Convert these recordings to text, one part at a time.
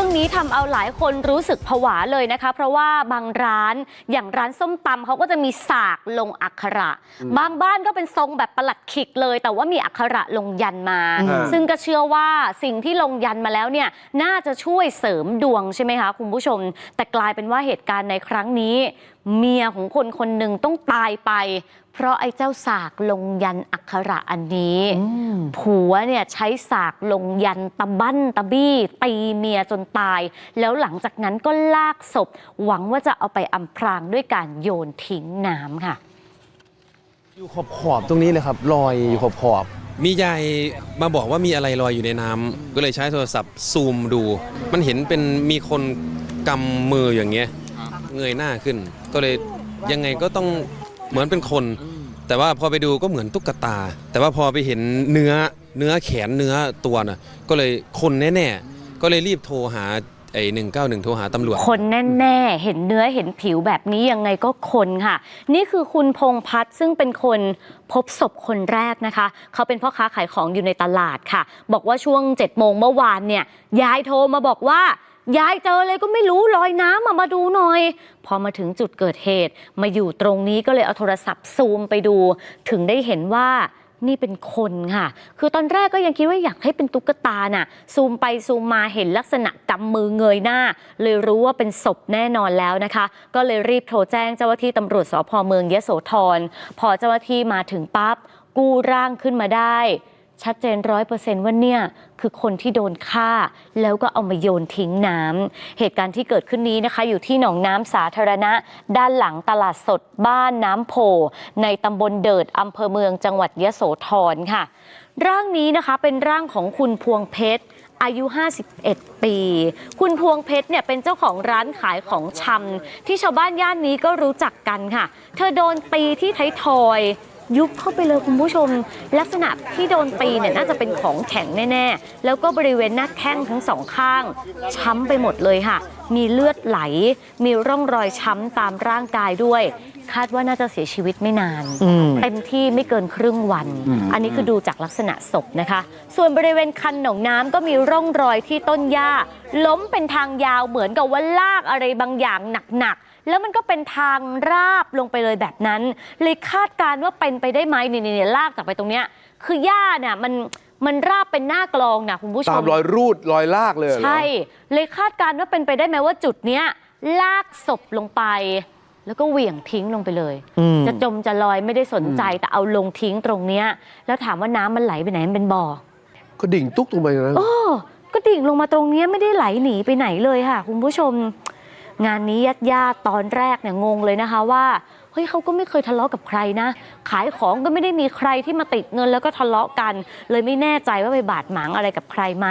รื่องนี้ทำเอาหลายคนรู้สึกผวาเลยนะคะ เพราะว่าบางร้านอย่างร้านส้มตำเขาก็จะมีสากลงอักขระ บางบ้านก็เป็นทรงแบบประหลัดขิกเลย แต่ว่ามีอักขระลงยันมาอืมซึ่งก็เชื่อว่าสิ่งที่ลงยันมาแล้วเนี่ยน่าจะช่วยเสริมดวงใช่ไหมคะคุณผู้ชม แต่กลายเป็นว่าเหตุการณ์ในครั้งนี้ เมียของคนคนหนึ่งต้องตายไป เพราะไอ้เจ้าสากลงยันอักขระอันนี้ ผัวเนี่ยใช้สากลงยันตะบั้นตะบี้ ตีเมียจนตาย แล้วหลังจากนั้นก็ลากศพ หวังว่าจะเอาไปอำพรางด้วยการโยนทิ้งน้ำค่ะ อยู่ขอบขอบๆตรงนี้เลยครับลอยอยู่ขอบขอบมียายมาบอกว่ามีอะไรลอยอยู่ในน้ำก็เลยใช้โทรศัพท์ซูมดู มันเห็นเป็นมีคนกำมืออย่างเงี้ย เงยหน้าขึ้น ก็เลยยังไงก็ต้องเหมือนเป็นคน แต่ว่าพอไปดูก็เหมือนตุ๊กตา แต่ว่าพอไปเห็นเนื้อเนื้อแขนเนื้อตัวน่ะก็เลยคนแน่ๆก็เลยรีบโทรหาไอ้หนึ่งเก้าหนึ่งโทรหาตำรวจ คนแน่ๆ เห็นเนื้อเห็นผิวแบบนี้ยังไงก็คนค่ะ นี่คือคุณพงพัฒน์ซึ่งเป็นคนพบศพคนแรกนะคะ เขาเป็นพ่อค้าขายของอยู่ในตลาดค่ะ บอกว่าช่วง7จ็ดโมงเมื่อวานเนี่ยยายโทรมาบอกว่า ยายเจอเลยก็ไม่รู้ลอยน้ำมามาดูหน่อย พอมาถึงจุดเกิดเหตุ มาอยู่ตรงนี้ก็เลยเอาโทรศัพท์ซูมไปดู ถึงได้เห็นว่านี่เป็นคนค่ะ คือตอนแรกก็ยังคิดว่าอยากให้เป็นตุ๊กตาน่ะ ซูมไปซูมมาเห็นลักษณะกำมือเงยหน้า เลยรู้ว่าเป็นศพแน่นอนแล้วนะคะ ก็เลยรีบโทรแจ้งเจ้าหน้าที่ตำรวจสพเมืองยะโสธร พอเจ้าหน้าที่มาถึงปั๊บกู้ร่างขึ้นมาได้ ชัดเจนร้อยเปอร์เซนต์ว่าเนี่ยคือคนที่โดนฆ่า แล้วก็เอามาโยนทิ้งน้ำเหตุการณ์ที่เกิดขึ้นนี้นะคะ อยู่ที่หนองน้ำสาธารณะ ด้านหลังตลาดสดบ้านน้ำโพ ในตำบลเดิดอำเภอเมืองจังหวัดยะโสธรค่ะ ร่างนี้นะคะเป็นร่างของคุณพวงเพชรอายุ 51 ปี คุณพวงเพชรเนี่ยเป็นเจ้าของร้านขายของชำที่ชาวบ้านย่านนี้ก็รู้จักกันค่ะ เธอโดนตีที่ไทยทอย ยุบเข้าไปเลยคุณผู้ชม ลักษณะที่โดนตีเนี่ยน่าจะเป็นของแข็งแน่ๆ แล้วก็บริเวณหน้าแข้งทั้งสองข้าง ช้ำไปหมดเลยค่ะ มีเลือดไหล มีร่องรอยช้ำตามร่างกายด้วย คาดว่าน่าจะเสียชีวิตไม่นานอืมเต็มที่ไม่เกินครึ่งวันอืมอันนี้คือดูจากลักษณะศพนะคะ ส่วนบริเวณคันหนองน้ำก็มีร่องรอยที่ต้นหญ้า ล้มเป็นทางยาวเหมือนกับว่าลากอะไรบางอย่างหนักๆแล้วมันก็เป็นทางราบลงไปเลยแบบนั้น เลยคาดการณ์ว่าเป็นไปได้ไหมนี่นี่ๆลากจากไปตรงเนี้ยคือหญ้าเนี่ยมันมันราบเป็นหน้ากลองนะคุณผู้ชตามมรอยรูดรอยลากเลยเหรอใช่ เลยคาดการณ์ว่าเป็นไปได้ไหมว่าจุดเนี้ยลากศพลงไป แล้วก็เหวี่ยงทิ้งลงไปเลยอืมจะจมจะลอยไม่ได้สนใจแต่เอาลงทิ้งตรงเนี้ย แล้วถามว่าน้ำมันไหลไปไหนมันเป็นบ่อก็ดิ่งตุ๊กลงไปนะ โอ้ก็ดิ่งลงมาตรงเนี้ยไม่ได้ไหลหนีไปไหนเลยค่ะ คุณผู้ชม งานนี้ญาติญาติๆตอนแรกเนี่ยงงเลยนะคะว่า เฮ้ยเขาก็ไม่เคยทะเลาะกับใครนะ ขายของก็ไม่ได้มีใครที่มาติดเงินแล้วก็ทะเลาะกัน เลยไม่แน่ใจว่าไปบาดหมางอะไรกับใครไหม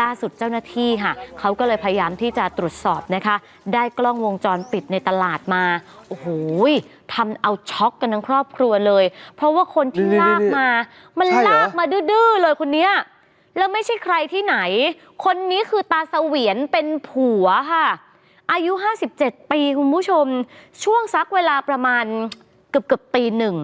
ล่าสุดเจ้าหน้าที่ค่ะเขาก็เลยพยายามที่จะตรวจสอบนะคะ ได้กล้องวงจรปิดในตลาดมาโอ้โหทำเอาช็อกกันทั้งครอบครัวเลย เพราะว่าคนที่นี่ๆๆลากมา มันใช่เหรอลากมาดื้อๆเลยคนเนี้ยแล้วไม่ใช่ใครที่ไหน คนนี้คือตาเสวียนเป็นผัวค่ะ อายุ 57 ปีคุณผู้ชม ช่วงซักเวลาประมาณเกือบเกือบตีหนึ่ง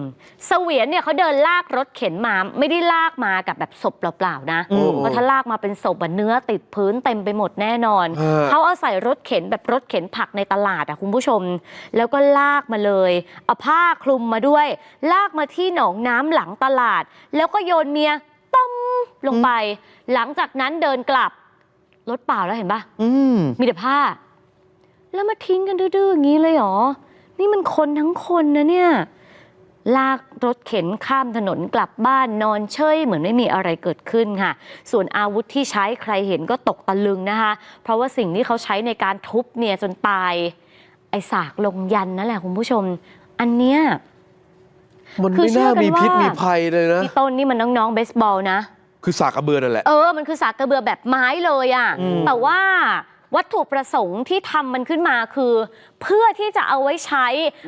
เสวียนเนี่ยเขาเดินลากรถเข็นมา ไม่ได้ลากมากับแบบศพเปล่าๆนะ อืม เพราะถ้าลากมาเป็นศพอะเนื้อติดพื้นเต็มไปหมดแน่นอนฮะเขาเอาใส่รถเข็นแบบรถเข็นผักในตลาดอะคุณผู้ชม แล้วก็ลากมาเลย เอาผ้าคลุมมาด้วย ลากมาที่หนองน้ำหลังตลาด แล้วก็โยนเมียต้มลงไป หลังจากนั้นเดินกลับรถเปล่าแล้วเห็นปะอืม มีแต่ผ้า แล้วมาทิ้งกันดื้อๆอย่างนี้เลยเหรอ นี่มันคนทั้งคนนะเนี่ย ลากรถเข็นข้ามถนนกลับบ้านนอนเฉยเหมือนไม่มีอะไรเกิดขึ้นค่ะ ส่วนอาวุธที่ใช้ใครเห็นก็ตกตะลึงนะคะ เพราะว่าสิ่งที่เขาใช้ในการทุบเมียจนตาย ไอ้สากลงยันนั่นแหละคุณผู้ชม อันเนี้ยมันคือไม่น่าเชื่อกันมีพิษว่ามีมีภัยเลยนะพี่ต้นนี่มันน้องๆเบสบอลนะ คือสากกระเบือนั่นแหละ เออ มันคือสากกระเบือแบบไม้เลยอะ่ะอืมแต่ว่า วัตถุประสงค์ที่ทำมันขึ้นมาคือ เพื่อที่จะเอาไว้ใช้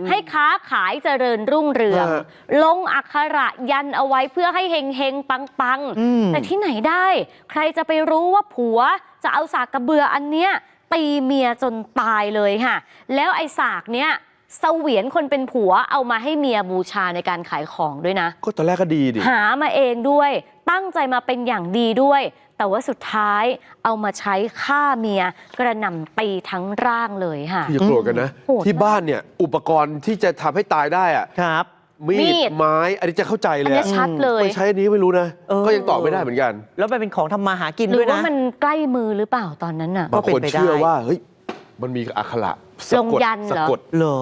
ให้ค้าขายเจริญรุ่งเรือง ฮะลงอักขระยันเอาไว้เพื่อให้เฮงเฮงปังปังๆ อืม แต่ที่ไหนได้ ใครจะไปรู้ว่าผัวจะเอาสากกระเบืออันเนี้ยตีเมียจนตายเลยค่ะ แล้วไอ้สากเนี้ย เสวียนคนเป็นผัวเอามาให้เมียบูชาในการขายของด้วยนะ ก็ตอนแรกก็ดีดิ หามาเองด้วย ตั้งใจมาเป็นอย่างดีด้วย แต่ว่าสุดท้ายเอามาใช้ฆ่าเมียกระหน่ำตีทั้งร่างเลยค่ะ อย่าโกรธกันนะ โหดมากที่บ้านเนี่ย อุปกรณ์ที่จะทำให้ตายได้อะครับ มีมีด ดไม้อันนี้จะเข้าใจอัเลนยเนี้อะยชัดเลยไปใช้อันนี้ไม่รู้นะ เออ ก็ยังตอบไม่ได้เหมือนกัน แล้วมันเป็นของทำมาหากินหรืด้อวยว่านะ มันใกล้มือหรือเปล่าตอนนั้นน่ะบางคนก็เป็นไปได้ เชื่อว่าเฮ้ยมันมีอักขระสะ ลงกดยันต์เหรอสะกดเหรอ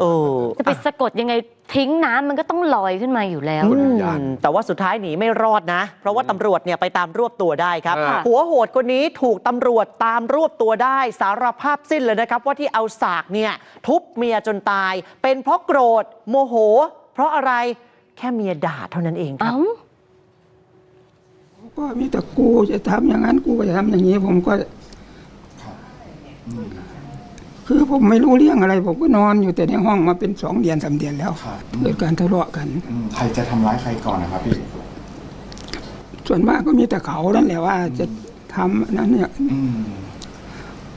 เออจะไปสะกดยังไงทิ้งน้ำมันก็ต้องลอยขึ้นมาอยู่แล้วกดอืวิมญญาณแต่ว่าสุดท้ายหนีไม่รอดนะ เพราะว่าตำรวจเนี่ยไปตามรวบตัวได้ครับอ่าหัวโหดคนนี้ถูกตำรวจตามรวบตัวได้ สารภาพสิ้นเลยนะครับ ว่าที่เอาสากเนี่ยทุบเมียจนตาย เป็นเพราะโกรธโมโห เพราะอะไรแค่เมียด่าเท่านั้นเองครับ เอ้า ก็มีแต่กูจะทำอย่างนั้นกูก็จะทำอย่างนี้ ผมก็ คือผมไม่รู้เรื่องอะไร ผมก็นอนอยู่แต่ในห้องมาเป็นสองเดือนสามเดือนแล้วครับเกิดการทะเลาะกัน อืมใครจะทำร้ายใครก่อนนะครับพี่ ส่วนมากก็มีแต่เขานั่นแหละว่าจะทำอันนั้นเนี่ยอืม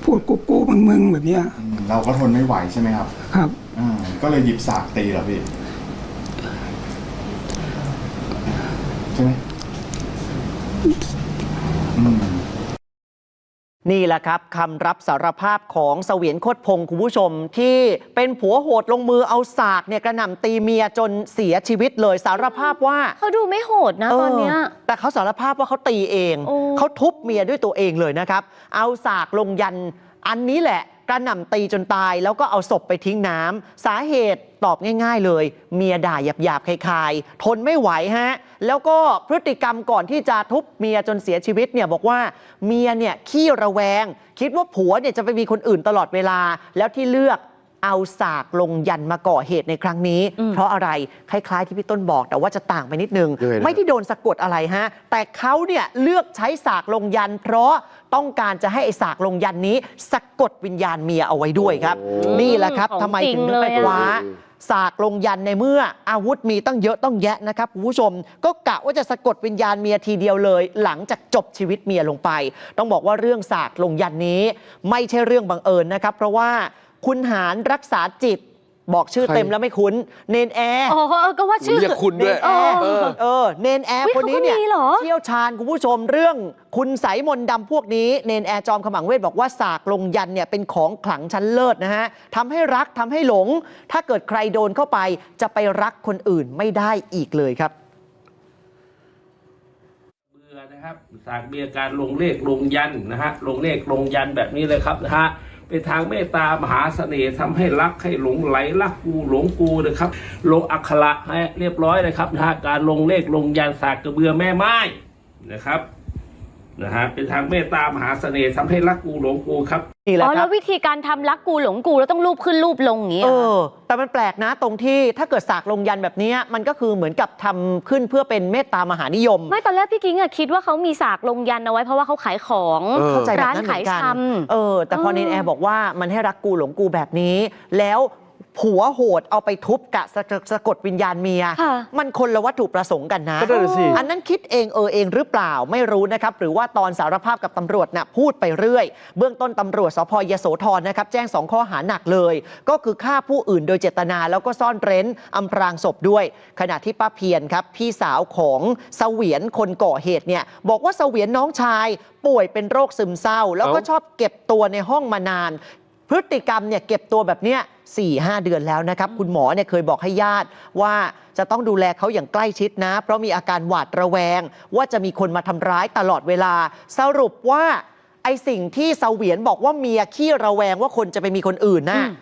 พูดกูกูมึงมึงแบบเนี้ยอืมเราก็ทนไม่ไหวใช่ไหมครับครับ อืมก็เลยหยิบสากตีเหรอพี่ ใช่ไหมอืม นี่แหละครับคำรับสารภาพของเสวียนโคตรพงศ์คุณผู้ชม ที่เป็นผัวโหดลงมือเอาสากเนี่ยกระหน่ำตีเมียจนเสียชีวิตเลยสารภาพว่าเขาดูไม่โหดนะตอนเนี้ยเออแต่เขาสารภาพว่าเขาตีเองโอ้เขาทุบเมียด้วยตัวเองเลยนะครับ เอาสากลงยันอันนี้แหละกระหน่ำตีจนตายแล้วก็เอาศพไปทิ้งน้ำสาเหตุตอบง่าย ๆ เลย เมียด่าหยาบๆคลายๆทนไม่ไหวฮะ แล้วก็พฤติกรรมก่อนที่จะทุบเมียจนเสียชีวิตเนี่ยบอกว่าเมียเนี่ยขี้ระแวง คิดว่าผัวเนี่ยจะไปมีคนอื่นตลอดเวลา แล้วที่เลือกเอาสากลงยันมาก่อเหตุในครั้งนี้อืมเพราะอะไรคล้ายๆที่พี่ต้นบอกแต่ว่าจะต่างไปนิดนึง ยังไงนะ ไม่ได้โดนสะกดอะไรฮะ แต่เขาเนี่ยเลือกใช้สากลงยัน เพราะต้องการจะให้ไอ้สากลงยันนี้สะกดวิญญาณเมียเอาไว้ด้วยครับโอ้นี่แหละครับของทำไมถึงจริงเลยไปอะ คว้า สากลงยันในเมื่ออาวุธมีตั้งเยอะต้องแยะนะครับคุณผู้ชม ก็กะว่าจะสะกดวิญญาณเมียทีเดียวเลย หลังจากจบชีวิตเมียลงไป ต้องบอกว่าเรื่องสากลงยันนี้ ไม่ใช่เรื่องบังเอิญนะครับ เพราะว่าคุณหารรักษาจิต บอกชื่อใครเต็มแล้วไม่คุ้น เนนแอร์ อ๋อเออก็ว่าชื่อ เรียกคุณเนด้วยนแอร์ เออ เออ เนนแอร์อุ๊ยคนนี้เนี่ยเขาก็มีเหรอ เชี่ยวชาญคุณผู้ชมเรื่องคุณใสยมนต์ดำพวกนี้ เนนแอร์จอมขมังเวทบอกว่าสากลงยันเนี่ยเป็นของขลังชั้นเลิศนะฮะทำให้รักทำให้หลง ถ้าเกิดใครโดนเข้าไป จะไปรักคนอื่นไม่ได้อีกเลยครับ เบื่อนะครับสากมีอาการลงเลขลงยันนะฮะลงเลขลงยันแบบนี้เลยครับนะฮะ เป็นทางเมตตามหาเสน่ห์ทำให้รักให้หลงไหลรักกูหลงกูนะครับ ลงอักขระให้เรียบร้อยนะครับนะฮะการลงเลขลงยันสากกระเบือแม่ไม้นะครับ นะฮะเป็นทางเมตตามหาเสน่ห์ทำให้รักกูหลงกูครับ นี่แหอ๋ละอคแล้รับววิธีการทำรักกูหลงกูแล้วต้องรูปขึ้นรูปลงอย่างงี้เอเหรอ อ แต่มันแปลกนะตรงที่ถ้าเกิดสากลงยันแบบเนี้ยมันก็คือเหมือนกับทำขึ้นเพื่อเป็นเมตตามหานิยม ไม่ตอนแรกพี่กิ๊งอะคิดว่าเขามีสากลงยันเอาไว้เพราะว่าเขาขายของเออ เข้าใจแบบร้านนั้นเหมืขายอนกัน ชำ เออ แต่พอเออ เนนแอร์บอกว่ามันให้รักกูหลงกูแบบนี้ แล้ว ผัวโหดเอาไปทุบกะสะสะกดวิญญาณเมีย ค่ะ มันคนละวัตถุประสงค์กันนะ ก็นั่นนะสิ อันนั้นคิดเองเออเองหรือเปล่าไม่รู้นะครับ หรือว่าตอนสารภาพกับตำรวจน่ะพูดไปเรื่อย เบื้องต้นตำรวจสพยโสธรนะครับ แจ้งสองข้อหาหนักเลย ก็คือฆ่าผู้อื่นโดยเจตนาแล้วก็ซ่อนเร้นอำพรางศพด้วย ขณะที่ป้าเพียรครับ พี่สาวของเสวียนคนก่อเหตุเนี่ยบอกว่าเสวียนน้องชาย ป่วยเป็นโรคซึมเศร้า แล้วก็เอ้าชอบเก็บตัวในห้องมานาน พฤติกรรมเนี่ยเก็บตัวแบบเนี้ยสี่ห้าเดือนแล้วนะครับ คุณหมอเนี่ยเคยบอกให้ญาติว่าจะต้องดูแลเขาอย่างใกล้ชิดนะ เพราะมีอาการหวาดระแวง ว่าจะมีคนมาทำร้ายตลอดเวลา สรุปว่าไอสิ่งที่เสวียนบอกว่าเมียขี้ระแวงว่าคนจะไปมีคนอื่นน่ะอืม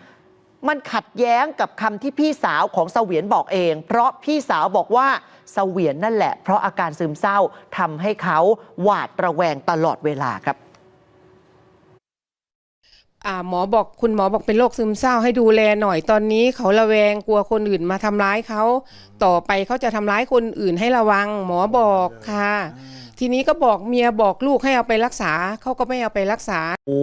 มันขัดแย้งกับคำที่พี่สาวของเสวียนบอกเอง เพราะพี่สาวบอกว่าเสวียนนั่นแหละ เพราะอาการซึมเศร้าทำให้เขาหวาดระแวงตลอดเวลาครับอ่า หมอบอกคุณหมอบอกเป็นโรคซึมเศร้าให้ดูแลหน่อยตอนนี้ เขาระแวงกลัวคนอื่นมาทำร้ายเขา ต่อไปเขาจะทำร้ายคนอื่นให้ระวัง หมอบอกค่ะ ทีนี้ก็บอกเมียบอกลูกให้เอาไปรักษาเขาก็ไม่เอาไปรักษา โอ้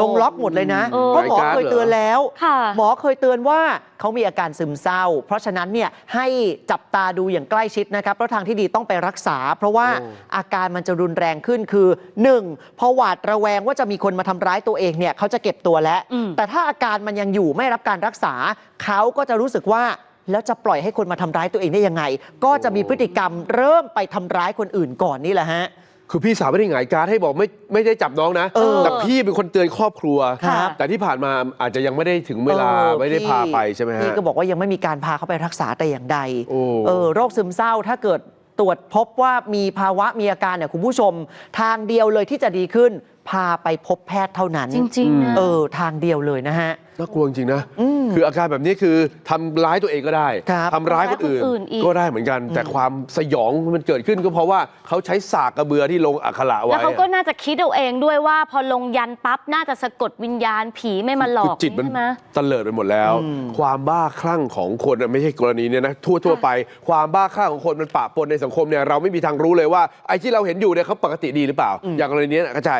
ลงล็อกหมดเลยนะ เออ เพราะหมอเคยเตือนแล้ว ค่ะ หมอเคยเตือนว่าเขามีอาการซึมเศร้า เพราะฉะนั้นเนี่ยให้จับตาดูอย่างใกล้ชิดนะครับเพราะทางที่ดีต้องไปรักษา เพราะว่าโอ้ อาการมันจะรุนแรงขึ้นคือ 1. พอหวาดระแวงว่าจะมีคนมาทำร้ายตัวเองเนี่ยเขาจะเก็บตัวแล้ว อืม แต่ถ้าอาการมันยังอยู่ไม่รับการรักษา เขาก็จะรู้สึกว่า แล้วจะปล่อยให้คนมาทำร้ายตัวเองได้ยังไง ก็จะมีพฤติกรรมเริ่มไปทำร้ายคนอื่นก่อนนี่แหละฮะ คือพี่สาวไม่ได้หงายการดให้บอกไม่ไม่ได้จับน้องนะ เออแต่พี่เป็นคนเตือนครอบครัว ครับแต่ที่ผ่านมาอาจจะยังไม่ได้ถึงเวลาออไม่ได้พี่พาไปใช่ไหมฮะ พี่ก็บอกว่ายังไม่มีการพาเขาไปรักษาแต่อย่างใดโอ้ เออโรคซึมเศร้าถ้าเกิดตรวจพบว่ามีภาวะมีอาการเนี่ยคุณผู้ชม ทางเดียวเลยที่จะดีขึ้น พาไปพบแพทย์เท่านั้น จริงๆนะ เออ ทางเดียวเลยนะฮะ น่ากลัวจริงๆนะ อืมคืออาการแบบนี้คือทำร้ายตัวเองก็ได้ครับทำร้ายคนอื่นทำร้ายคนอื่นอีก ก็ได้เหมือนกัน แต่ความสยองมันเกิดขึ้นก็เพราะว่าเขาใช้สากกระเบือที่ลงอักขระไว้แล้วเขาก็น่าจะคิดเอาเองด้วยว่า พอลงยันปั๊บน่าจะสะกดวิญญาณผีไม่มาหลคืออกจิตมันใช่ไหม เตลิดไปหมดแล้วอืมความบ้าคลั่งของคนน่ะไม่ใช่กรณีเนี่ยนะทั่วทั่วๆไป ความบ้าคลั่งของคนมันปะปนในสังคมเนี่ยเราไม่มีทางรู้เลยว่าไอ้ที่เราเห็นอยู่เนี่ยเขาปกติดีหรือเปล่า อย่างกรณีเนี้ยนะก็ใช่